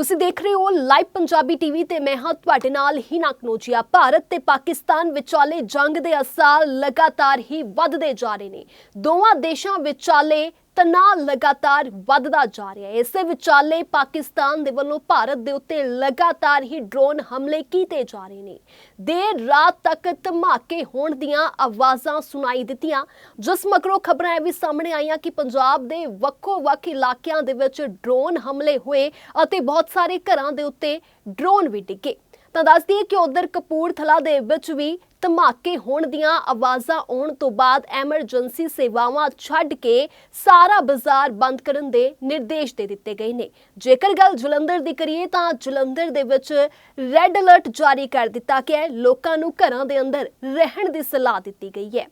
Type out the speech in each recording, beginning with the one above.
ਤੁਸੀਂ ਦੇਖ ਰਹੇ ਹੋ ਲਾਈਵ ਪੰਜਾਬੀ ਟੀਵੀ ਤੇ ਮੈਂ ਹਾਂ ਤੁਹਾਡੇ ਨਾਲ ਹਿਨਾ ਕਨੋਜੀਆ ਭਾਰਤ ਤੇ ਪਾਕਿਸਤਾਨ ਵਿਚਾਲੇ ਜੰਗ ਦੇ ਅਸਾਰ ਲਗਾਤਾਰ ਹੀ ਵੱਧਦੇ ਜਾ ਰਹੇ ਨੇ। ਦੋਵਾਂ ਦੇਸ਼ਾਂ ਵਿਚਾਲੇ ਤਣਾਅ ਲਗਾਤਾਰ ਵੱਧਦਾ ਜਾ ਰਿਹਾ ਹੈ। ਇਸੇ ਵਿਚਾਲੇ ਪਾਕਿਸਤਾਨ ਦੇ ਵੱਲੋਂ ਭਾਰਤ ਦੇ ਉੱਤੇ ਲਗਾਤਾਰ ਹੀ ਡਰੋਨ ਹਮਲੇ ਕੀਤੇ ਜਾ ਰਹੇ ਨੇ। ਦੇਰ ਰਾਤ ਤੱਕ ਧਮਾਕੇ ਹੋਣ ਦੀਆਂ ਆਵਾਜ਼ਾਂ ਸੁਣਾਈ ਦਿੱਤੀਆਂ। ਜਿਸ ਮਗਰੋਂ ਖਬਰਾਂ ਇਹ ਵੀ ਸਾਹਮਣੇ ਆਈਆਂ ਕਿ ਪੰਜਾਬ ਦੇ ਵੱਖੋ-ਵੱਖ ਇਲਾਕਿਆਂ ਦੇ ਵਿੱਚ ਡਰੋਨ ਹਮਲੇ ਹੋਏ ਅਤੇ ਬਹੁਤ ਸਾਰੇ ਘਰਾਂ ਦੇ ਉੱਤੇ ਡਰੋਨ ਵੀ ਡਿੱਗੇ। ਤਾਂ ਦੱਸ ਦਈਏ ਕਿ ਉਧਰ ਕਪੂਰਥਲਾ ਦੇ ਵਿੱਚ ਵੀ ਧਮਾਕੇ ਹੋਣ ਦੀਆਂ ਆਵਾਜ਼ਾਂ ਆਉਣ ਤੋਂ ਬਾਅਦ ਐਮਰਜੈਂਸੀ ਸੇਵਾਵਾਂ ਛੱਡ ਕੇ ਸਾਰਾ ਬਾਜ਼ਾਰ ਬੰਦ ਕਰਨ ਦੇ ਨਿਰਦੇਸ਼ ਦੇ ਦਿੱਤੇ ਗਏ ਨੇ। ਜੇਕਰ ਗੱਲ ਜਲੰਧਰ ਦੀ ਕਰੀਏ ਤਾਂ ਜਲੰਧਰ ਦੇ ਵਿੱਚ ਰੈੱਡ ਅਲਰਟ ਜਾਰੀ ਕਰ ਦਿੱਤਾ ਗਿਆ ਹੈ। ਲੋਕਾਂ ਨੂੰ ਘਰਾਂ ਦੇ ਅੰਦਰ ਰਹਿਣ ਦੀ ਸਲਾਹ ਦਿੱਤੀ ਗਈ ਹੈ।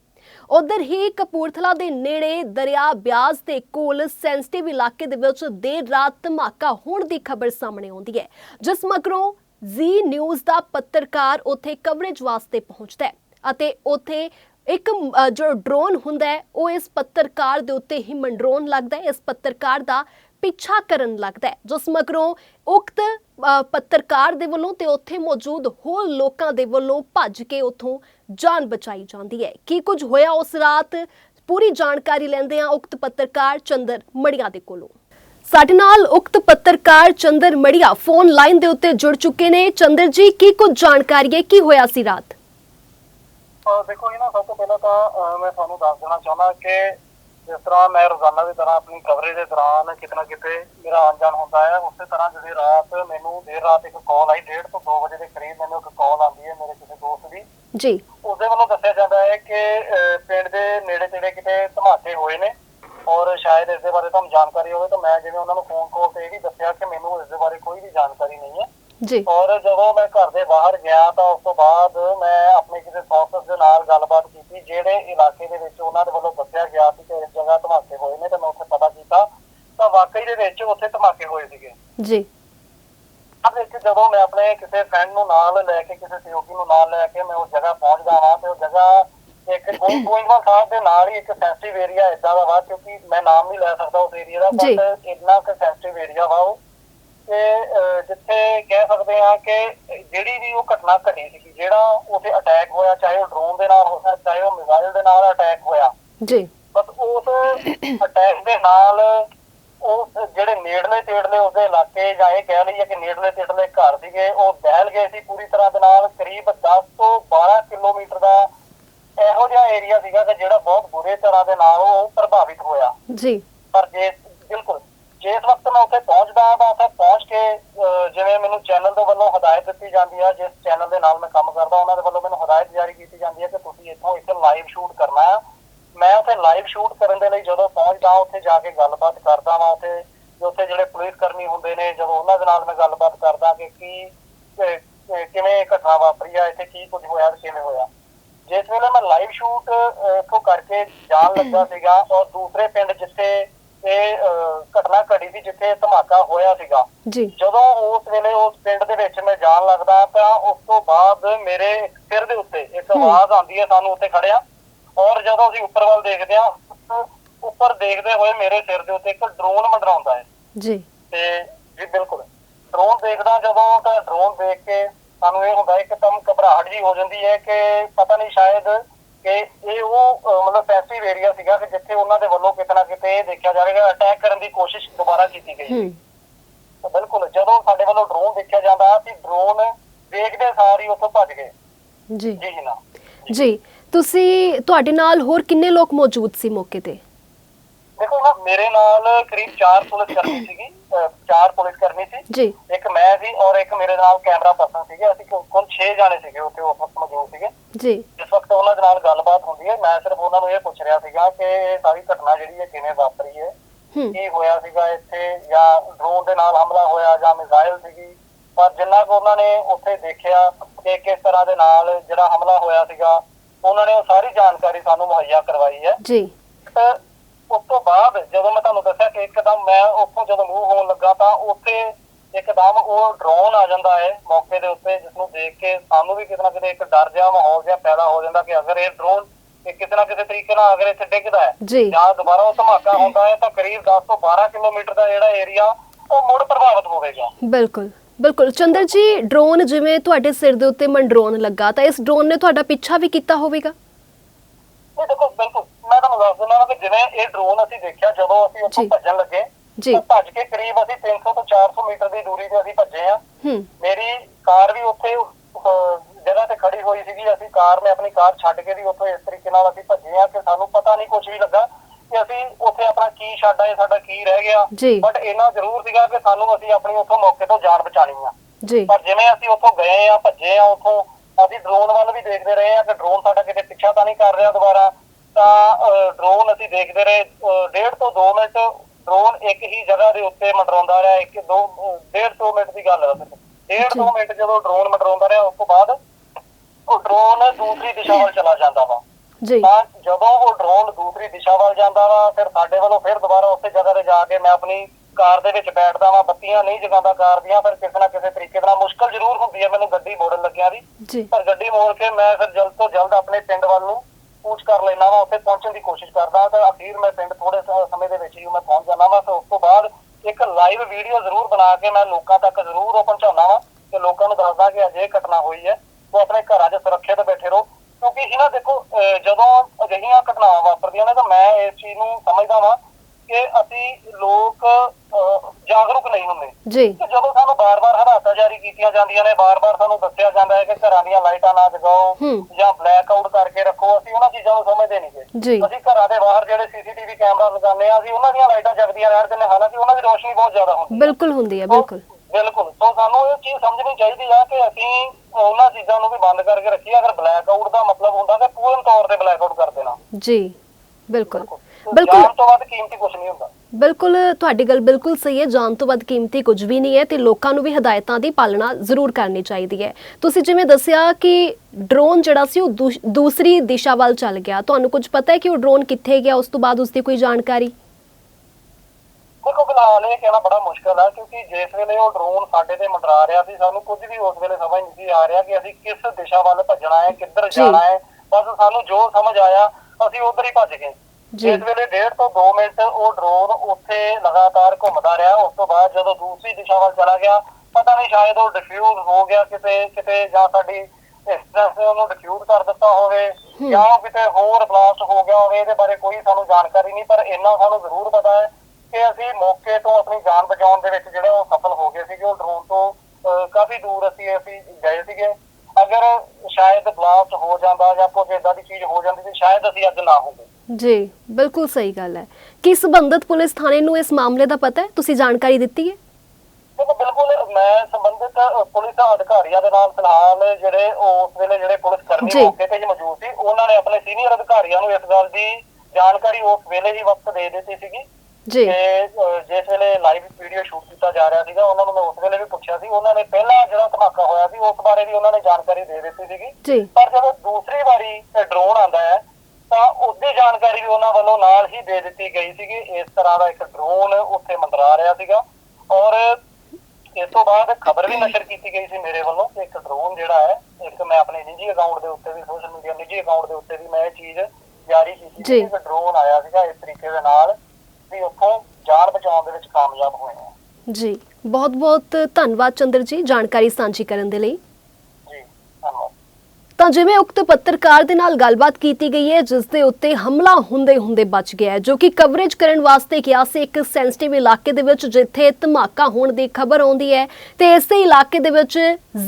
ਉਧਰ ਹੀ ਕਪੂਰਥਲਾ ਦੇ ਨੇੜੇ ਦਰਿਆ ਬਿਆਸ ਦੇ ਕੋਲ ਸੈਂਸਿਟਿਵ ਇਲਾਕੇ ਦੇ ਵਿੱਚ ਦੇਰ ਰਾਤ ਧਮਾਕਾ ਹੋਣ ਦੀ ਖਬਰ ਸਾਹਮਣੇ ਆਉਂਦੀ ਹੈ, ਜਿਸ ਮਗਰੋਂ ਜ਼ੀ ਨਿਊਜ਼ ਦਾ ਪੱਤਰਕਾਰ ਉੱਥੇ ਕਵਰੇਜ ਵਾਸਤੇ ਪਹੁੰਚਦਾ ਹੈ ਅਤੇ ਉੱਥੇ ਇੱਕ ਜੋ ਡਰੋਨ ਹੁੰਦਾ ਹੈ, ਉਹ ਇਸ ਪੱਤਰਕਾਰ ਦੇ ਉੱਤੇ ਹੀ ਮੰਡਰੋਨ ਲੱਗਦਾ ਹੈ, ਇਸ ਪੱਤਰਕਾਰ ਦਾ ਪਿੱਛਾ ਕਰਨ ਲੱਗਦਾ ਹੈ, ਜਿਸ ਮਗਰੋਂ ਉਕਤ ਪੱਤਰਕਾਰ ਦੇ ਵੱਲੋਂ ਤੇ ਉੱਥੇ ਮੌਜੂਦ ਹੋਰ ਲੋਕਾਂ ਦੇ ਵੱਲੋਂ ਭੱਜ ਕੇ ਉੱਥੋਂ ਜਾਨ ਬਚਾਈ ਜਾਂਦੀ ਹੈ। ਕੀ ਕੁਝ ਹੋਇਆ ਉਸ ਰਾਤ? ਪੂਰੀ ਜਾਣਕਾਰੀ ਲੈਂਦੇ ਹਾਂ ਉਕਤ ਪੱਤਰਕਾਰ ਚੰਦਰ ਮੜੀਆ ਦੇ ਕੋਲੋਂ। ਸਾਡੇ ਨਾਲ ਉਕਤ ਪੱਤਰਕਾਰ ਚੰਦਰ ਮੜੀਆ ਫੋਨ ਲਾਈਨ ਦੇ ਉੱਤੇ ਜੁੜ ਚੁੱਕੇ ਨੇ। ਚੰਦਰ ਜੀ ਕੀ ਕੁਝ ਜਾਣਕਾਰੀ ਹੈ? ਕੀ ਹੋਇਆ ਸੀ ਰਾਤ? ਦੇਖੋ ਜੀ ਨਾ ਸਭ ਤੋਂ ਪਹਿਲਾਂ ਤਾਂ ਮੈਂ ਤੁਹਾਨੂੰ ਦੱਸ ਦੇਣਾ ਚਾਹੁੰਦਾ ਕਿ ਜਿਸ ਤਰ੍ਹਾਂ ਮੈਂ ਰੋਜ਼ਾਨਾ ਦੀ ਤਰ੍ਹਾਂ ਆਪਣੀ ਕਵਰੇਜ ਦੇ ਦੌਰਾਨ ਕਿਤੇ ਨਾ ਕਿਤੇ ਮੇਰਾ ਆਉਣ ਜਾਣ ਹੁੰਦਾ ਹੈ। ਉਸੇ ਤਰ੍ਹਾਂ ਜਿਹੜੀ ਰਾਤ ਮੈਨੂੰ ਦੇਰ ਰਾਤ ਇੱਕ ਕਾਲ ਆਈ 1:30 ਤੋਂ 2 ਵਜੇ ਦੇ ਕਰੀਬ ਮੈਨੂੰ ਇੱਕ ਕਾਲ ਆਉਂਦੀ ਹੈ ਮੇਰੇ ਕਿਸੇ ਦੋਸਤ ਦੀ। ਜੀ। ਉਸਦੇ ਵੱਲੋਂ ਦੱਸਿਆ ਜਾਂਦਾ ਹੈ ਕਿ ਪਿੰਡ ਦੇ ਨੇੜੇ ਤੇੜੇ ਕਿਤੇ ਧਮਾਕੇ ਹੋਏ ਨੇ। ਔਰ ਸ਼ਾਇਦ ਇਸ ਦੇ ਬਾਰੇ ਤੁਹਾਨੂੰ ਜਾਣਕਾਰੀ ਹੋਵੇ ਤਾਂ ਮੈਂ ਜਿਵੇਂ ਉਹਨਾਂ ਨੂੰ ਫੋਨ ਕਾਲ ਤੇ ਇਹ ਵੀ ਦੱਸਿਆ ਕਿ ਮੈਨੂੰ ਇਸ ਦੇ ਬਾਰੇ ਕੋਈ ਵੀ ਜਾਣਕਾਰੀ ਨਹੀਂ ਹੈ। ਜੀ। ਔਰ ਜਦੋਂ ਮੈਂ ਘਰ ਦੇ ਬਾਹਰ ਗਿਆ ਤਾਂ ਉਸ ਤੋਂ ਬਾਅਦ ਮੈਂ ਆਪਣੇ ਕਿਸੇ ਸੌਰਸਸ ਦੇ ਨਾਲ ਗੱਲਬਾਤ ਕੀਤੀ ਜਿਹੜੇ ਇਲਾਕੇ ਦੇ ਵਿੱਚ ਉਹਨਾਂ ਦੇ ਵੱਲੋਂ ਦੱਸਿਆ ਗਿਆ ਸੀ ਕਿ ਇਸ ਜਗ੍ਹਾ ਧਮਾਕੇ ਹੋਏ ਨੇ ਤੇ ਮੈਂ ਉੱਥੇ ਪਤਾ ਕੀਤਾ। ਤਾਂ ਵਾਕਈ ਦੇ ਵਿੱਚ ਉੱਥੇ ਧਮਾਕੇ ਹੋਏ ਸੀਗੇ। ਜੀ। ਅਬ ਇੱਕ ਜਦੋਂ ਮੈਂ ਆਪਣੇ ਕਿਸੇ ਫਰੈਂਡ ਨੂੰ ਨਾਲ ਲੈ ਕੇ ਕਿਸੇ ਸਹਿਯੋਗੀ ਨੂੰ ਨਾਲ ਲੈ ਕੇ ਮੈਂ ਉਸ ਜਗ੍ਹਾ ਪਹੁੰਚਦਾ ਹਾਂ ਤੇ ਉਹ ਜਗ੍ਹਾ ਇੱਕ ਗੋਇੰ ਗੋਇੰਦਵਾਲ ਸਾਹਿਬ ਦੇ ਨਾਲ ਹੀ ਇੱਕ ਸੈਂਸਿਟਿਵ ਏਰੀਆ ਇਦਾਂ ਦਾ ਵਾ ਕਿਉਂਕਿ ਮੈਂ ਨਾਮ ਨਹੀਂ ਲੈ ਸਕਦਾ ਉਸ ਏਰੀਆ ਦਾ ਜੀ। ਬਟ ਇੰਨਾ ਕੁ ਸੈਂਸਿਟਿਵ ਏਰੀਆ ਵਾ ਉਹ ਕਿ ਅਹ, ਜਿੱਥੇ ਕਹਿ ਸਕਦੇ ਆ ਕਿ ਜਿਹੜੀ ਵੀ ਉਹ ਘਟਨਾ ਘਟੀ ਸੀ ਜਿਹੜਾ ਉਥੇ ਅਟੈਕ ਹੋਇਆ ਚਾਹੇ ਉਹ ਡਰੋਨ ਦੇ ਨਾਲ ਹੋਇਆ ਚਾਹੇ ਉਹ ਮਿਜ਼ਾਈਲ ਦੇ ਨਾਲ ਅਟੈਕ ਹੋਇਆ ਜੀ ਬਸ ਉਸ ਅਟੈਕ ਦੇ ਨਾਲ ਉਹ ਜਿਹੜੇ ਨੇੜਲੇ ਤੇੜਲੇ ਉਸਦੇ ਇਲਾਕੇ ਜਾਂ ਇਹ ਕਹਿ ਲਈਏ ਕਿ ਨੇੜਲੇ ਤੇੜਲੇ ਘਰ ਸੀਗੇ ਉਹ ਦਹਿਲ ਗਏ ਸੀ ਪੂਰੀ ਤਰ੍ਹਾਂ ਦੇ ਨਾਲ ਕਰੀਬ 10 ਤੋਂ 12 ਕਿਲੋਮੀਟਰ ਦਾ ਇਹੋ ਜਿਹਾ ਏਰੀਆ ਸੀਗਾ ਕਿ ਜਿਹੜਾ ਬਹੁਤ ਬੁਰੇ ਤਰ੍ਹਾਂ ਦੇ ਨਾਲ ਉਹ ਪ੍ਰਭਾਵਿਤ ਹੋਇਆ। ਜੀ। ਪਰ ਜੇ ਬਿਲਕੁਲ। ਜਿਸ ਵਕਤ ਮੈਂ ਉੱਥੇ ਪਹੁੰਚਦਾ ਹਾਂ ਤਾਂ ਉੱਥੇ ਪਹੁੰਚ ਕੇ ਜਿਵੇਂ ਮੈਨੂੰ ਚੈਨਲ ਦੇ ਵੱਲੋਂ ਹਦਾਇਤ ਦਿੱਤੀ ਜਾਂਦੀ ਹੈ ਜਿਸ ਚੈਨਲ ਦੇ ਨਾਲ ਮੈਂ ਕੰਮ ਕਰਦਾ ਉਹਨਾਂ ਦੇ ਵੱਲੋਂ ਮੈਨੂੰ ਹਦਾਇਤ ਜਾਰੀ ਕੀਤੀ ਜਾਂਦੀ ਹੈ ਕਿ ਤੁਸੀਂ ਇੱਥੋਂ ਇੱਕ ਲਾਈਵ ਸ਼ੂਟ ਕਰਨਾ ਹੈ ਮੈਂ ਉੱਥੇ ਲਾਈਵ ਸ਼ੂਟ ਕਰਨ ਦੇ ਲਈ ਜਦੋਂ ਪਹੁੰਚਦਾ ਹਾਂ, ਉੱਥੇ ਜਾ ਕੇ ਗੱਲਬਾਤ ਕਰਦਾ ਹਾਂ ਉੱਥੇ ਉੱਥੇ ਜਿਹੜੇ ਪੁਲਿਸ ਕਰਮੀ ਹੁੰਦੇ ਨੇ ਜਦੋਂ ਉਹਨਾਂ ਦੇ ਨਾਲ ਮੈਂ ਗੱਲਬਾਤ ਕਰਦਾ ਕਿ ਕੀ ਕਿਵੇਂ ਘਟਨਾ ਵਾਪਰੀ ਆ ਇੱਥੇ ਕੀ ਕੁਝ ਹੋਇਆ ਕਿਵੇਂ ਹੋਇਆ। ਜਿਸ ਵੇਲੇ ਮੈਂ ਲਾਈਵ ਸ਼ੂਟ ਇੱਥੋਂ ਕਰਕੇ ਜਾਣ ਲੱਗਾ ਸੀਗਾ ਔਰ ਦੂਸਰੇ ਪਿੰਡ ਜਿੱਥੇ ਇਹ ਘਟਨਾ ਘਟੀ ਸੀ ਜਿੱਥੇ ਧਮਾਕਾ ਹੋਇਆ ਸੀਗਾ। ਜਦੋਂ ਉਸ ਵੇਲੇ ਉਸ ਪਿੰਡ ਦੇ ਵਿੱਚ ਮੈਂ ਜਾਣ ਲੱਗਦਾ ਤਾਂ ਉਸ ਤੋਂ ਬਾਅਦ ਮੇਰੇ ਸਿਰ ਦੇ ਉੱਤੇ ਇੱਕ। ਆਵਾਜ਼ ਆਉਂਦੀ ਹੈ ਸਾਨੂੰ ਉੱਤੇ ਖੜਿਆ। ਔਰ ਜਦੋਂ ਅਸੀਂ ਉੱਪਰ ਵੱਲ ਦੇਖਦੇ ਹਾਂ ਉਸ- ਉੱਪਰ ਦੇਖਦੇ ਹੋਏ ਮੇਰੇ ਸਿਰ ਦੇ ਉੱਤੇ ਇੱਕ ਡਰੋਨ ਮੰਡਰਾਉਂਦਾ ਹੈ। ਜੀ। ਤੇ ਜੀ ਬਿਲਕੁਲ। ਡਰੋਨ ਦੇਖਦਾ ਜਦੋਂ ਤਾਂ ਡਰੋਨ ਦੇਖ ਕੇ ਸਾਨੂੰ ਇਹ ਹੁੰਦਾ ਇੱਕਦਮ ਘਬਰਾਹਟ ਜੀ ਹੋ ਜਾਂਦੀ ਹੈ ਕਿ ਪਤਾ ਨਹੀਂ ਸ਼ਾਇਦ ਕਿ ਇਹ ਉਹ ਅਹ, ਮਤਲਬ ਸੈਂਸਿਟਿਵ ਏਰੀਆ ਸੀਗਾ ਕਿ ਜਿੱਥੇ ਉਹਨਾਂ ਦੇ ਵੱਲੋਂ ਕਿਤੇ ਨਾ ਕਿਤੇ ਇਹ ਦੇਖਿਆ ਜਾਵੇਗਾ ਅਟੈਕ ਕਰਨ ਦੀ ਕੋਸ਼ਿਸ਼ ਦੁਬਾਰਾ ਕੀਤੀ ਗਈ ਹੂੰ। ਤਾਂ ਬਿਲਕੁਲ ਜਦੋਂ ਸਾਡੇ ਵੱਲੋਂ ਡਰੋਨ ਦੇਖਿਆ ਜਾਂਦਾ ਅਸੀਂ ਡਰੋਨ ਦੇਖਦੇ ਸਾਰ ਹੀ ਉੱਥੋਂ ਭੱਜ ਗਏ। ਜੀ। ਜੀ ਜੀ ਨਾ। ਜੀ। ਤੁਸੀਂ ਤੁਹਾਡੇ ਨਾਲ ਹੋਰ ਕਿੰਨੇ ਲੋਕ ਮੌਜੂਦ ਸੀ ਮੌਕੇ ਤੇ? ਦੇਖੋ ਨਾ ਮੇਰੇ ਨਾਲ ਕਰੀਬ 4 ਪੁਲਿਸ ਕਰਮੀ ਸੀਗੀ ਅਹ, ਚਾਰ ਪੁਲਿਸ ਕਰਮੀ ਸੀ। ਜੀ। ਇੱਕ ਮੈਂ ਸੀ ਔਰ ਇੱਕ ਮੇਰੇ ਨਾਲ ਕੈਮਰਾ ਪਰਸਨ ਸੀਗੇ। ਅਸੀਂ ਕੁੱਲ 6 ਜਾਣੇ ਸੀਗੇ ਉੱਥੇ ਉਸ ਵਕਤ ਮੌਜੂਦ ਸੀਗੇ। ਜੀ। ਜਿਸ ਵਕਤ ਉਹਨਾਂ ਦੇ ਨਾਲ ਗੱਲਬਾਤ ਹੁੰਦੀ ਹੈ। ਮੈਂ ਸਿਰਫ ਉਹਨਾਂ ਨੂੰ ਇਹ ਪੁੱਛ ਰਿਹਾ ਸੀਗਾ ਕਿ ਇਹ ਸਾਰੀ ਘਟਨਾ ਜਿਹੜੀ ਹੈ ਕਿਵੇਂ ਵਾਪਰੀ ਹੈ? ਕੀ ਹੋਇਆ ਸੀਗਾ ਇੱਥੇ? ਜਾਂ ਡਰੋਨ ਦੇ ਨਾਲ ਹਮਲਾ ਹੋਇਆ ਜਾਂ ਮਿਜ਼ਾਈਲ ਸੀਗੀ? ਪਰ ਜਿੰਨਾ ਕੁ ਉਹਨਾਂ ਨੇ ਉੱਥੇ ਦੇਖਿਆ ਕਿ ਕਿਸ ਤਰ੍ਹਾਂ ਦੇ ਨਾਲ ਜਿਹੜਾ ਹਮਲਾ ਹੋਇਆ ਸੀਗਾ ਉਹਨਾਂ ਨੇ ਉਹ ਸਾਰੀ ਜਾਣਕਾਰੀ ਸਾਨੂੰ ਮੁਹੱਈਆ ਕਰਵਾਈ ਹੈ। ਜੀ। ਉਸ ਤੋਂ ਬਾਅਦ ਜਦੋਂ ਮੈਂ ਤੁਹਾਨੂੰ ਦੱਸਿਆ ਕਿ ਇੱਕਦਮ ਮੈਂ ਉੱਥੋਂ ਜਦੋਂ ਮੂਵ ਹੋਣ ਲੱਗਾ ਤਾਂ ਉੱਥੇ ਇੱਕਦਮ ਉਹ ਡਰੋਨ ਆ ਜਾਂਦਾ ਹੈ ਮੌਕੇ ਦੇ ਉੱਤੇ ਜਿਸ ਨੂੰ ਦੇਖ ਕੇ ਸਾਨੂੰ ਵੀ ਕਿਤੇ ਨਾ ਕਿਤੇ ਇੱਕ ਡਰ ਜਿਹਾ ਮਾਹੌਲ ਜਿਹਾ ਪੈਦਾ ਹੋ ਜਾਂਦਾ ਕਿ ਅਗਰ ਇਹ ਡਰੋਨ ਇਹ ਕਿਸੇ ਨਾ ਕਿਸੇ ਤਰੀਕੇ ਨਾਲ ਅਗਰ ਇੱਥੇ ਡਿੱਗਦਾ ਹੈ ਜੀ। ਦੁਬਾਰਾ ਉਹ ਧਮਾਕਾ ਹੁੰਦਾ ਹੈ ਤਾਂ ਕਰੀਬ 10 ਤੋਂ 12 ਕਿਲੋਮੀਟਰ ਦਾ ਜਿਹੜਾ ਏਰੀਆ ਉਹ ਮੁੜ ਪ੍ਰਭਾਵਿਤ ਹੋਵੇਗਾ। ਬਿਲਕੁਲ ਬਿਲਕੁਲ। ਚੰਦਰ ਜੀ ਡਰੋਨ ਜਿਵੇਂ ਤੁਹਾਡੇ ਸਿਰ ਦੇ ਉੱਤੇ ਮੰਡਰੋਨ ਲੱਗਾ ਤਾਂ ਇਸ ਡਰੋਨ ਨੇ ਤੁਹਾਡਾ ਪਿੱਛਾ ਵੀ ਕੀਤਾ ਹੋਵੇਗਾ? ਇਹ ਦੇਖੋ ਬਿਲਕੁਲ। ਮੈਂ ਤੁਹਾਨੂੰ ਦੱਸ ਦਿੰਦਾ ਕਿ ਜਿਵੇਂ ਇਹ ਡਰੋਨ ਅਸੀਂ ਦੇਖਿਆ ਜਦੋਂ ਅਸੀਂ ਉੱਥੋਂ ਜੀ। ਭੱਜਣ ਲੱਗੇ ਜੀ। ਤਾਂ ਭੱਜ ਕੇ ਕਰੀਬ ਅਸੀਂ 300 ਤੋਂ 400 ਮੀਟਰ ਦੀ ਦੂਰੀ ਤੇ ਅਸੀਂ ਭੱਜੇ ਆ ਹੂੰ। ਮੇਰੀ ਕਾਰ ਵੀ ਉੱਥੇ ਅਹ, ਜਗ੍ਹਾ ਤੇ ਖੜੀ ਹੋਈ ਸੀਗੀ। ਅਸੀਂ ਕਾਰ ਨੇ ਆਪਣੀ ਕਾਰ ਛੱਡ ਕੇ ਵੀ ਉੱਥੋਂ ਇਸ ਤਰੀਕੇ ਨਾਲ ਅਸੀਂ ਭੱਜੇ ਆ ਕਿ ਸਾਨੂੰ ਪਤਾ ਨਹੀਂ ਕੁਝ ਵੀ ਲੱਗਾ ਕਿ ਅਸੀਂ ਉੱਥੇ ਆਪਣਾ ਕੀ ਛੱਡ ਆਏ ਸਾਡਾ ਕੀ ਰਹਿ ਗਿਆ। ਜੀ। ਬਟ ਇਹਨਾਂ ਜ਼ਰੂਰ ਸੀਗਾ ਕਿ ਸਾਨੂੰ ਅਸੀਂ ਆਪਣੀ ਉੱਥੋਂ ਮੌਕੇ ਤੋਂ ਜਾਨ ਬਚਾਣੀ ਆ। ਜੀ। ਪਰ ਜਿਵੇਂ ਅਸੀਂ ਉੱਥੋਂ ਗਏ ਆ ਭੱਜੇ ਆ ਉੱਥੋਂ ਅਸੀਂ ਡਰੋਨ ਵੱਲ ਵੀ ਦੇਖਦੇ ਰਹੇ ਆ ਕਿ ਡਰੋਨ ਸਾਡਾ ਕਿਤੇ ਪਿੱਛਾ ਤਾਂ ਨਹੀਂ ਕਰ ਰਿਹਾ ਦੁਬਾਰਾ। ਤਾਂ ਡਰੋਨ ਅਸੀਂ ਦੇਖਦੇ ਰਹੇ ਡੇਢ ਤੋਂ 2 ਮਿੰਟ ਡਰੋਨ ਇੱਕ ਹੀ ਜਗ੍ਹਾ ਦੇ ਉੱਤੇ ਮੰਡਰਾਉਂਦਾ ਰਿਹਾ ਇੱਕ ਦੋ ਡੇਢ ਤੋਂ ਮਿੰਟ ਦੀ ਗੱਲ ਹੈ। ਡੇਢ। ਦੋ ਮਿੰਟ ਜਦੋਂ ਡਰੋਨ ਮੰਡਰਾਉਂਦਾ ਰਿਹਾ ਉਸ ਤੋਂ ਬਾਅਦ ਉਹ ਡਰੋਨ ਦੂਸਰੀ ਦਿਸ਼ਾ ਵੱਲ ਚਲਾ ਜਾਂਦਾ ਵਾ ਜੀ ਤਾਂ ਜਦੋਂ ਉਹ ਡਰੋਨ ਦੂਸਰੀ ਦਿਸ਼ਾ ਵੱਲ ਜਾਂਦਾ ਵਾ ਫਿਰ ਸਾਡੇ ਵੱਲੋਂ ਫਿਰ ਦੁਬਾਰਾ ਉਸੇ ਜਗ੍ਹਾ ਤੇ ਜਾ ਕੇ ਮੈਂ ਆਪਣੀ ਕਾਰ ਦੇ ਵਿੱਚ ਬੈਠਦਾ ਵਾਂ ਬੱਤੀਆਂ ਨਹੀਂ ਜਗਾਉਂਦਾ ਕਾਰ ਦੀਆਂ ਫਿਰ ਕਿਸੇ ਨਾ ਕਿਸੇ ਤਰੀਕੇ ਨਾਲ ਮੁਸ਼ਕਲ ਜ਼ਰੂਰ ਹੁੰਦੀ ਹੈ ਮੈਨੂੰ ਗੱਡੀ ਮੋੜਨ ਲੱਗਿਆ ਜੀ ਪਰ ਗੱਡੀ ਮੋੜ ਕੇ ਮੈਂ ਫਿਰ ਜਲਦ ਤੋਂ ਜਲਦ ਆਪਣੇ ਪਿੰਡ ਵੱਲ ਨੂੰ ਕੂਚ ਕਰ ਲੈਣਾ ਵਾ, ਉੱਥੇ ਪਹੁੰਚਣ ਦੀ ਕੋਸ਼ਿਸ਼ ਕਰਦਾ ਤਾਂ ਅਖੀਰ ਮੈਂ ਪਿੰਡ ਥੋੜੇ ਸਮੇਂ ਦੇ ਵਿੱਚ ਹੀ ਮੈਂ ਪਹੁੰਚ ਜਾਣਾ ਵਾ ਤੇ ਉਸ ਤੋਂ ਬਾਅਦ ਇੱਕ ਲਾਈਵ ਵੀਡੀਓ ਜ਼ਰੂਰ ਬਣਾ ਕੇ ਮੈਂ ਲੋਕਾਂ ਤੱਕ ਜ਼ਰੂਰ ਉਹ ਪਹੁੰਚਾਉਣਾ ਵਾ ਤੇ ਲੋਕਾਂ ਨੂੰ ਦੱਸਦਾ ਕਿ ਅੱਜ ਘਟਨਾ ਹੋਈ ਹੈ, ਉਹ ਆਪਣੇ ਘਰਾਂ 'ਚ ਸੁਰੱਖਿਅਤ ਬੈਠੇ ਰਹੋ। ਕਿਉਂਕਿ ਇਹਨਾਂ ਦੇਖੋ, ਅਹ ਜਦੋਂ ਅਜਿਹੀਆਂ ਘਟਨਾਵਾਂ ਵਾਪਰਦੀਆਂ ਨੇ ਤਾਂ ਮੈਂ ਇਸ ਚੀਜ਼ ਨੂੰ ਸਮਝਦਾ ਵਾਂ ਕਿ ਅਸੀਂ ਲੋਕ ਅਹ, ਜਾਗਰੂਕ ਨਹੀਂ ਹੁੰਦੇ। ਜੀ। ਕਿ ਜਦੋਂ ਸਾਨੂੰ ਬਾਰ-ਬਾਰ ਹਦਾਇਤਾਂ ਜਾਰੀ ਕੀਤੀਆਂ ਜਾਂਦੀਆਂ ਨੇ ਬਾਰ-ਬਾਰ ਸਾਨੂੰ ਦੱਸਿਆ ਜਾਂਦਾ ਹੈ ਕਿ ਘਰਾਂ ਦੀਆਂ ਲਾਈਟਾਂ ਨਾ ਜਗਾਓ ਹੂੰ। ਜਾਂ ਬਲੈਕ ਆਊਟ ਕਰਕੇ ਰੱਖੋ ਅਸੀਂ ਉਹਨਾਂ ਚੀਜ਼ਾਂ ਨੂੰ ਸਮਝਦੇ ਨਹੀਂ ਜੀ। ਅਸੀਂ ਘਰਾਂ ਦੇ ਬਾਹਰ ਜਿਹੜੇ ਸੀਸੀਟੀਵੀ ਕੈਮਰਾ ਲਗਾਉਂਦੇ ਆ ਅਸੀਂ ਉਹਨਾਂ ਦੀਆਂ ਲਾਈਟਾਂ ਜਗਦੀਆਂ ਰਹਿਣ ਦਿੰਦੇ ਹਾਂ, ਹਾਲਾਂਕਿ ਉਹਨਾਂ ਦੀ ਰੋਸ਼ਨੀ ਬਹੁਤ ਜ਼ਿਆਦਾ ਹੁੰਦੀ ਹੈ। ਬਿਲਕੁਲ ਹੁੰਦੀ ਹੈ ਬਿਲਕੁਲ। ਬਿਲਕੁਲ। ਸੋ ਸਾਨੂੰ ਇਹ ਚੀਜ਼ ਸਮਝਣੀ ਚਾਹੀਦੀ ਆ ਕਿ ਅਸੀਂ ਉਹਨਾਂ ਚੀਜ਼ਾਂ ਨੂੰ ਵੀ ਬੰਦ ਕਰਕੇ ਰੱਖੀਏ। ਅਗਰ ਬਲੈਕ ਆਊਟ ਦਾ ਮਤਲਬ ਹੁੰਦਾ ਕਿ ਪੂਰਨ ਤੌਰ ਤੇ ਬਲੈਕ ਆਊਟ ਕਰ ਦੇਣਾ। ਜੀ ਬਿਲਕੁਲ। ਬਿਲਕੁਲ। ਜਾਨ ਤੋਂ ਵੱਧ ਕੀਮਤੀ ਕੁਝ ਨਹੀਂ ਹੁੰਦਾ। ਬਿਲਕੁਲ ਤੁਹਾਡੀ ਗੱਲ ਬਿਲਕੁਲ ਸਹੀ ਹੈ। ਜਾਨ ਤੋਂ ਵੱਧ ਕੀਮਤੀ ਕੁਝ ਵੀ ਨਹੀਂ ਹੈ ਤੇ ਲੋਕਾਂ ਨੂੰ ਵੀ ਹਦਾਇਤਾਂ ਦੀ ਪਾਲਣਾ ਜ਼ਰੂਰ ਕਰਨੀ ਚਾਹੀਦੀ ਹੈ। ਤੁਸੀਂ ਜਿਵੇਂ ਦੱਸਿਆ ਕਿ ਡਰੋਨ ਜਿਹੜਾ ਸੀ ਉਹ ਦੂਸ- ਦੂਸਰੀ ਦਿਸ਼ਾ ਵੱਲ ਚੱਲ ਗਿਆ। ਤੁਹਾਨੂੰ ਕੁਝ ਪਤਾ ਹੈ ਕਿ ਉਹ ਡਰੋਨ ਕਿੱਥੇ ਗਿਆ? ਉਸ ਤੋਂ ਬਾਅਦ ਉਸ ਦੀ ਕੋਈ ਜਾਣਕਾਰੀ? ਦੇਖੋ ਫਿਲਹਾਲ ਇਹ ਕਹਿਣਾ ਬੜਾ ਮੁਸ਼ਕਲ ਹੈ ਕਿਉਂਕਿ ਜਿਸ ਵੇਲੇ ਉਹ ਡਰੋਨ ਸਾਡੇ ਤੇ ਮੰਡਰਾ ਰਿਹਾ ਸੀ ਸਾਨੂੰ ਕੁਝ ਵੀ ਉਸ ਵੇਲੇ ਸਮਝ ਨਹੀਂ ਸੀ ਆ ਰਿਹਾ ਕਿ ਅਸੀਂ ਕਿਸ ਦਿਸ਼ਾ ਵੱਲ ਭੱਜਣਾ ਹੈ ਕਿੱਧਰ। ਜਾਣਾ ਹੈ। ਬਸ ਸਾਨੂੰ ਜੋ ਸਮਝ ਆਇਆ ਅਸੀਂ ਉਧਰ ਹੀ ਭੱਜ ਗਏ। ਜੀ। ਇਸ ਵੇਲੇ ਡੇਢ ਤੋਂ 2 ਮਿੰਟ ਉਹ ਡਰੋਨ ਉੱਥੇ ਲਗਾਤਾਰ ਘੁੰਮਦਾ ਰਿਹਾ। ਉਸ ਤੋਂ ਬਾਅਦ ਜਦੋਂ ਦੂਸਰੀ ਦਿਸ਼ਾ ਵੱਲ ਚਲਾ ਗਿਆ ਪਤਾ ਨਹੀਂ ਸ਼ਾਇਦ ਉਹ ਡਿਫਿਊਜ਼ ਹੋ ਗਿਆ ਕਿਤੇ ਕਿਤੇ ਜਾਂ ਸਾਡੀ ਇਸ ਤਰ੍ਹਾਂ ਸੇ ਉਹਨੂੰ ਡਿਫਿਊਜ਼ ਕਰ ਦਿੱਤਾ ਹੋਵੇ ਜਾਂ ਉਹ ਕਿਤੇ ਹੋਰ ਬਲਾਸਟ ਹੋ ਗਿਆ ਹੋਵੇ ਇਹਦੇ ਬਾਰੇ ਕੋਈ ਸਾਨੂੰ ਜਾਣਕਾਰੀ ਨਹੀਂ ਪਰ ਇੰਨਾ ਸਾਨੂੰ ਜ਼ਰੂਰ ਪਤਾ ਹੈ ਕਿ ਅਸੀਂ ਮੌਕੇ ਤੋਂ ਆਪਣੀ ਜਾਨ ਬਚਾਉਣ ਦੇ ਵਿੱਚ ਜਿਹੜੇ ਉਹ ਸਫਲ ਹੋ ਗਏ ਸੀਗੇ। ਉਹ ਡਰੋਨ ਤੋਂ ਕਾਫੀ ਦੂਰ ਅਸੀਂ ਅਸੀਂ ਗਏ ਸੀਗੇ। ਅਗਰ ਸ਼ਾਇਦ ਬਲਾਸਟ ਹੋ ਜਾਂਦਾ ਜਾਂ ਕੁਝ ਏਦਾਂ ਦੀ ਚੀਜ਼ ਹੋ ਜਾਂਦੀ ਤੇ ਸ਼ਾਇਦ ਅਸੀਂ ਅੱਜ ਨਾ ਹੁੰਦੇ ਜੀ ਬਿਲਕੁਲ ਸਹੀ ਗੱਲ ਹੈ। ਕੀ ਸੰਬੰਧਿਤ ਪੁਲਿਸ ਥਾਣੇ ਨੂੰ ਇਸ ਮਾਮਲੇ ਦਾ ਪਤਾ ਹੈ? ਤੁਸੀਂ ਜਾਣਕਾਰੀ ਦਿੱਤੀ ਹੈ? ਦੇਖੋ ਬਿਲਕੁਲ। ਮੈਂ ਸੰਬੰਧਿਤ ਪੁਲਿਸ ਅਧਿਕਾਰੀਆਂ ਦੇ ਨਾਲ ਫਿਲਹਾਲ ਜਿਹੜੇ ਉਸ ਵੇਲੇ ਜਿਹੜੇ ਪੁਲਿਸ ਕਰਮੀ। ਮੌਕੇ ਤੇ ਮੌਜੂਦ ਸੀ ਉਹਨਾਂ ਨੇ ਆਪਣੇ ਸੀਨੀਅਰ ਅਧਿਕਾਰੀਆਂ ਨੂੰ ਇਸ ਗੱਲ ਦੀ ਜਾਣਕਾਰੀ ਉਸ ਵੇਲੇ ਹੀ ਵਕਤ ਦੇ ਦਿੱਤੀ ਸੀਗੀ ਜੀ। ਜਿਸ ਵੇਲੇ ਲਾਈਵ ਵੀਡੀਓ ਸ਼ੂਟ ਕੀਤਾ ਜਾ ਰਿਹਾ ਸੀਗਾ ਉਹਨਾਂ ਨੂੰ ਮੈਂ ਉਸ ਵੇਲੇ ਵੀ ਪੁੱਛਿਆ ਸੀ। ਉਹਨਾਂ ਨੇ ਪਹਿਲਾਂ ਜਿਹੜਾ ਧਮਾਕਾ ਹੋਇਆ ਸੀ ਉਸ ਬਾਰੇ ਵੀ ਉਹਨਾਂ ਨੇ ਜਾਣਕਾਰੀ ਦੇ ਦਿੱਤੀ ਸੀਗੀ। ਜੀ। ਪਰ ਜਦੋਂ ਦੂਸਰੀ ਵਾਰੀ ਡਰੋਨ ਆਂਦਾ ਹੈ ਤਾਂ ਉਸਦੀ ਜਾਣਕਾਰੀ ਵੀ ਉਹਨਾਂ ਵੱਲੋਂ ਨਾਲ ਹੀ ਦੇ ਦਿੱਤੀ ਗਈ ਸੀਗੀ। ਇਸ ਤਰ੍ਹਾਂ ਦਾ ਇੱਕ ਡਰੋਨ ਉੱਥੇ ਮੰਡਰਾ ਰਿਹਾ ਸੀਗਾ। ਔਰ ਇਸ ਤੋਂ ਬਾਅਦ ਖਬਰ ਵੀ ਨਸ਼ਰ ਕੀਤੀ ਗਈ ਸੀ ਮੇਰੇ ਵੱਲੋਂ ਕਿ ਇੱਕ ਡਰੋਨ ਜਿਹੜਾ ਹੈ ਇੱਕ ਮੈਂ ਆਪਣੇ ਨਿੱਜੀ ਅਕਾਊਂਟ ਦੇ ਉੱਤੇ ਵੀ ਸੋਸ਼ਲ ਮੀਡੀਆ ਨਿੱਜੀ ਅਕਾਊਂਟ ਦੇ ਉੱਤੇ ਵੀ ਮੈਂ ਇਹ ਚੀਜ਼ ਜਾਰੀ ਕੀਤੀ। ਸੀ ਕਿ ਡਰੋਨ ਆਇਆ ਸੀਗਾ ਇਸ ਤਰੀਕੇ ਦੇ ਨਾਲ ਵੀ ਉੱਥੋਂ ਜਾਨ ਬਚਾਉਣ ਦੇ ਵਿੱਚ ਕਾਮਯਾਬ ਹੋਏ ਜੀ। ਬਹੁਤ ਬਹੁਤ ਧੰਨਵਾਦ ਚੰਦਰ ਜੀ ਜਾਣਕਾਰੀ ਸਾਂਝੀ ਕਰਨ ਦੇ ਲਈ। ਤਾਂ ਜਿਵੇਂ ਉਕਤ ਪੱਤਰਕਾਰ ਦੇ ਨਾਲ ਗੱਲਬਾਤ ਕੀਤੀ ਗਈ ਹੈ ਜਿਸ ਦੇ ਉੱਤੇ ਹਮਲਾ ਹੁੰਦੇ ਹੁੰਦੇ ਬਚ ਗਿਆ ਹੈ, ਜੋ ਕਿ ਕਵਰੇਜ ਕਰਨ ਵਾਸਤੇ ਗਿਆ ਸੀ ਇੱਕ ਸੈਂਸਿਟਿਵ ਇਲਾਕੇ ਦੇ ਵਿੱਚ ਜਿੱਥੇ ਧਮਾਕਾ ਹੋਣ ਦੀ ਖਬਰ ਆਉਂਦੀ ਹੈ। ਤੇ ਇਸੇ ਇਲਾਕੇ ਦੇ ਵਿੱਚ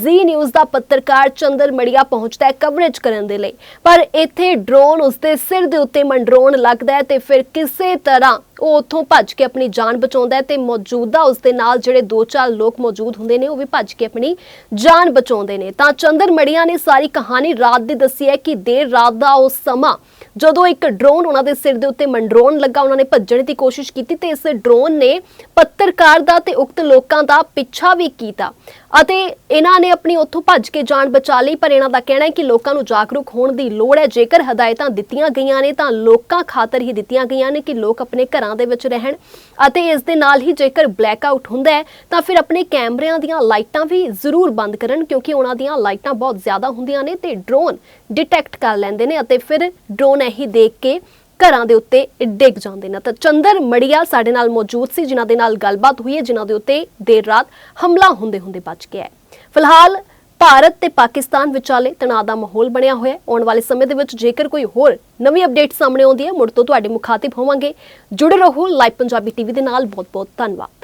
ਜ਼ੀ ਨਿਊਜ਼ ਦਾ ਪੱਤਰਕਾਰ ਚੰਦਰ ਮੜੀਆ ਪਹੁੰਚਦਾ ਹੈ ਕਵਰੇਜ ਕਰਨ ਦੇ ਲਈ। ਪਰ ਇੱਥੇ ਡਰੋਨ ਉਸਦੇ ਸਿਰ ਦੇ ਉੱਤੇ ਮੰਡਰਾਉਣ ਲੱਗਦਾ ਹੈ ਤੇ ਫਿਰ ਕਿਸੇ ਤਰ੍ਹਾਂ ਉਹ ਉੱਥੋਂ ਭੱਜ ਕੇ ਆਪਣੀ ਜਾਨ ਬਚਾਉਂਦਾ ਹੈ ਤੇ ਮੌਜੂਦਾ ਉਸਦੇ ਨਾਲ ਜਿਹੜੇ ਦੋ ਚਾਰ ਲੋਕ ਮੌਜੂਦ ਹੁੰਦੇ ਨੇ, ਉਹ ਵੀ ਭੱਜ ਕੇ ਆਪਣੀ ਜਾਨ ਬਚਾਉਂਦੇ ਨੇ। ਤਾਂ ਚੰਦਰ ਮੜੀਆ ਨੇ ਸਾਰੀ ਕਹਾਣੀ ਰਾਤ ਦੀ ਦੱਸੀ ਹੈ ਕਿ ਦੇਰ ਰਾਤ ਦਾ ਉਹ ਸਮਾਂ, ਜਦੋਂ ਇੱਕ ਡਰੋਨ ਉਹਨਾਂ ਦੇ ਸਿਰ ਦੇ ਉੱਤੇ ਮੰਡਰੋਣ ਲੱਗਾ, ਉਹਨਾਂ ਨੇ ਭੱਜਣ ਦੀ ਕੋਸ਼ਿਸ਼ ਕੀਤੀ ਤੇ ਇਸ ਡਰੋਨ ਨੇ ਪੱਤਰਕਾਰ ਦਾ ਤੇ ਉਕਤ ਲੋਕਾਂ ਦਾ ਪਿੱਛਾ ਵੀ ਕੀਤਾ। ਅਤੇ ਇਹਨਾਂ ਨੇ ਆਪਣੀ ਉੱਥੋਂ ਭੱਜ ਕੇ ਜਾਨ ਬਚਾ ਲਈ, ਪਰ ਇਹਨਾਂ ਦਾ ਕਹਿਣਾ ਹੈ ਕਿ ਲੋਕਾਂ ਨੂੰ ਜਾਗਰੂਕ ਹੋਣ ਦੀ ਲੋੜ ਹੈ। ਜੇਕਰ ਹਦਾਇਤਾਂ ਦਿੱਤੀਆਂ ਗਈਆਂ ਨੇ, ਤਾਂ ਲੋਕਾਂ ਖਾਤਰ ਹੀ ਦਿੱਤੀਆਂ ਗਈਆਂ ਨੇ ਕਿ ਲੋਕ ਆਪਣੇ ਘਰਾਂ ਦੇ ਵਿੱਚ ਰਹਿਣ ਅਤੇ ਇਸ ਦੇ ਨਾਲ ਹੀ ਜੇਕਰ ਬਲੈਕ ਆਊਟ ਹੁੰਦਾ ਹੈ, ਤਾਂ ਫਿਰ ਆਪਣੇ ਕੈਮਰਿਆਂ ਦੀਆਂ ਲਾਈਟਾਂ ਵੀ ਜ਼ਰੂਰ ਬੰਦ ਕਰਨ, ਕਿਉਂਕਿ ਉਹਨਾਂ ਦੀਆਂ ਲਾਈਟਾਂ ਬਹੁਤ ਜ਼ਿਆਦਾ ਹੁੰਦੀਆਂ ਨੇ ਤੇ ਡਰੋਨ ਡਿਟੈਕਟ ਕਰ ਲੈਂਦੇ ਨੇ ਅਤੇ ਫਿਰ ਡਰੋਨ ਇਹੀ ਦੇਖ ਕੇ ਘਰਾਂ ਦੇ ਉੱਤੇ ਡਿੱਗ ਜਾਂਦੇ ਨੇ। ਤਾਂ ਚੰਦਰ ਮੜੀਆ ਸਾਡੇ ਨਾਲ ਮੌਜੂਦ ਸੀ, ਜਿਨ੍ਹਾਂ ਦੇ ਨਾਲ ਗੱਲਬਾਤ ਹੋਈ ਹੈ, ਜਿਨ੍ਹਾਂ ਦੇ ਉੱਤੇ ਦੇਰ ਰਾਤ ਹਮਲਾ ਹੁੰਦੇ ਹੁੰਦੇ ਬਚ ਗਿਆ ਹੈ। ਫਿਲਹਾਲ ਭਾਰਤ ਤੇ ਪਾਕਿਸਤਾਨ ਵਿਚਾਲੇ ਤਣਾਅ ਦਾ ਮਾਹੌਲ ਬਣਿਆ ਹੋਇਆ ਹੈ। ਆਉਣ ਵਾਲੇ ਸਮੇਂ ਦੇ ਵਿੱਚ ਜੇਕਰ ਕੋਈ ਹੋਰ ਨਵੀਂ ਅਪਡੇਟ ਸਾਹਮਣੇ ਆਉਂਦੀ ਹੈ, ਮੁੜ ਤੋਂ ਤੁਹਾਡੇ ਮੁਖਾਤਿਬ ਹੋਵਾਂਗੇ। ਜੁੜੇ ਰਹੋ ਲਾਈਵ ਪੰਜਾਬੀ ਟੀਵੀ ਦੇ ਨਾਲ। ਬਹੁਤ ਬਹੁਤ ਧੰਨਵਾਦ।